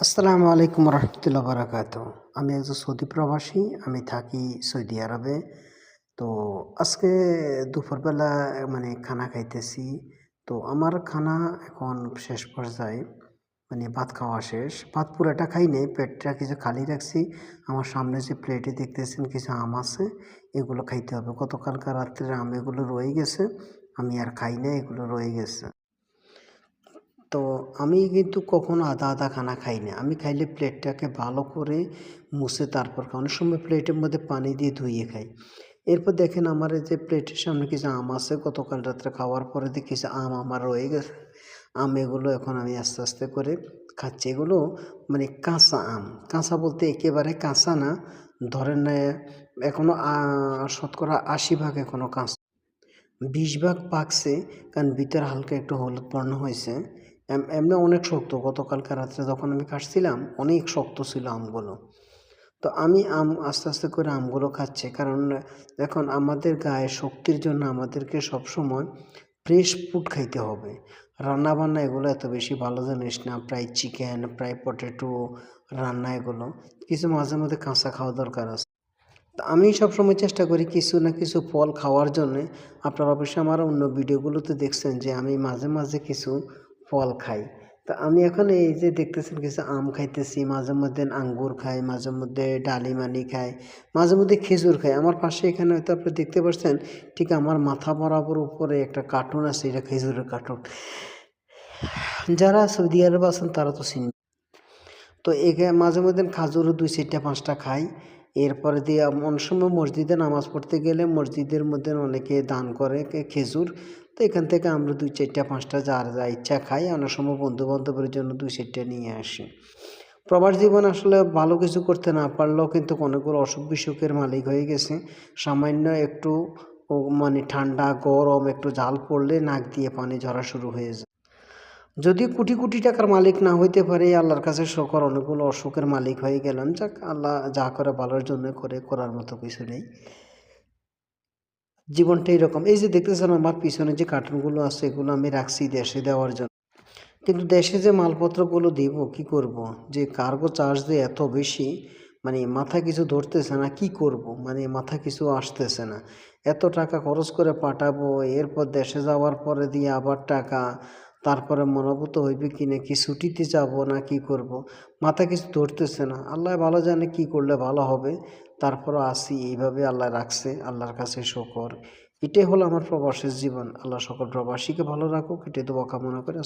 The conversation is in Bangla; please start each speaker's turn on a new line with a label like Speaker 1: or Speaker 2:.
Speaker 1: আসসালামু আলাইকুম রহমতুল্লাহ বারাকাত আমি একজন সৌদি প্রবাসী, আমি থাকি সৌদি আরবে। তো আজকে দুপুরবেলা মানে খানা খাইতেছি। তো আমার খানা এখন শেষ পর্যায়ে মানে ভাত খাওয়া শেষ। ভাত পুরাটা খাই নাই, পেটটা কিছু খালি রাখছি। আমার সামনে যে প্লেটে দেখতেছেন কিছু আম আছে, এগুলো খাইতে হবে। গতকালকার রাত্রের আম এগুলো রয়ে গেছে, আমি আর খাই না এগুলো রয়ে গেছে। তো আমি কিন্তু কখনো আধা আধা খানা খাই না আমি খাইলে প্লেটটাকে ভালো করে মুছে তারপর খাই। অনেক সময় প্লেটের মধ্যে পানি দিয়ে ধুইয়ে খাই। এরপর দেখেন আমার যে প্লেটের সামনে কিছু আম আছে। গতকাল রাত্রে খাওয়ার পরে দেখি কিছু আম আমার রয়ে গেছে। আম এগুলো এখন আমি আস্তে আস্তে করে খাচ্ছি। এগুলো মানে কাঁচা আম। কাঁচা বলতে একেবারে কাঁচা না। ধরেন এখনও শতকরা আশি ভাগ এখনও কাঁচা। বিশ ভাগ পাকছে। কারণ ভিতরে হালকা একটু হলুদ বর্ণ হয়েছে। এমনি অনেক শক্ত। গতকালকে রাত্রে যখন আমি কাটছিলাম অনেক শক্ত ছিল আমগুলো। তো আমি আম, আস্তে আস্তে করে আমগুলো খাচ্ছি। কারণ এখন আমাদের গায়ে শক্তির জন্য আমাদেরকে সবসময় ফ্রেশ ফুড খাইতে হবে। রান্না বান্না এগুলো এত বেশি ভালো জিনিস না। প্রায় চিকেন প্রায় পটেটো রান্না এগুলো। কিছু মাঝে মধ্যে কাঁচা খাওয়া দরকার আছে। তো আমি সবসময় চেষ্টা করি কিছু না কিছু ফল খাওয়ার জন্যে। আপনারা অবশ্যই আমার অন্য ভিডিওগুলোতে দেখছেন যে আমি মাঝে মাঝে কিছু ফল খাই। তা আমি এখন এই যে দেখতেছেন কিছু আম খাইতেছি, মাঝে মধ্যে আঙ্গুর খাই, মাঝে মধ্যে ডালিমানি খাই, মাঝে মধ্যে খেজুর খাই। আমার পাশে এখানে হয়তো আপনি দেখতে পাচ্ছেন ঠিক আমার মাথা বরাবর উপরে একটা কার্টুন আছে, এটা খেজুরের কার্টুন যারা সৌদি আরব আছেন তারা তো চিনবে তো এখানে মাঝে মধ্যে খাজুরও দুই চারটা, পাঁচটা খাই। এরপরে দিয়ে অনেক সময় মসজিদে নামাজ পড়তে গেলে মসজিদের মধ্যে অনেকে দান করে খেজুর। তো এখান থেকে আমরা দুই চারটা, পাঁচটা যার যা ইচ্ছা খাই। অনেক সময় বন্ধু বান্ধবের জন্য দুই চারটা নিয়ে আসি। প্রবাস জীবন আসলে ভালো কিছু করতে না পারলেও কিন্তু অনেকগুলো অসুখ বিসুখের মালিক হয়ে গেছে। সামান্য একটু মানে ঠান্ডা, গরম, একটু জাল পড়লে নাক দিয়ে পানি ঝরা শুরু হয়ে যায়। যদি কোটি কোটি টাকার মালিক না হইতে পারে, আল্লাহর কাছে শকর অনেকগুলো অসুখের মালিক হয়ে গেলাম যাক, আল্লাহ যা করে ভালোর জন্য করে, করার মতো কিছু নেই। জীবনটা এরকম। এই যে দেখতেছেন আমার পিছনে যে কার্টুনগুলো আছে, এগুলো আমি রাখছি দেশে দেওয়ার জন্য। কিন্তু দেশে যে মালপত্রগুলো দিব, কি করব? যে কার্গো চার্জ দিয়ে এত বেশি মানে মাথা কিছু ধরতেছে না, কি করব? মানে মাথা কিছু আসতেছে না। এত টাকা খরচ করে পাঠাবো, এরপর দেশে যাওয়ার পরে দিয়ে আবার টাকা তারপরে মনোভূত হইবে কি না, কি ছুটিতে যাব না কি করব? মাথা কিছু ধরতেছে না। আল্লাহ ভালো জানে কি করলে ভালো হবে। তারপরও আসি, এইভাবে আল্লাহ রাখছে, আল্লাহর কাছে শোকর। এটাই হলো আমার প্রবাসের জীবন। আল্লাহ সকল প্রবাসীকে ভালো রাখুক, এটাই দোয়া মনে করে।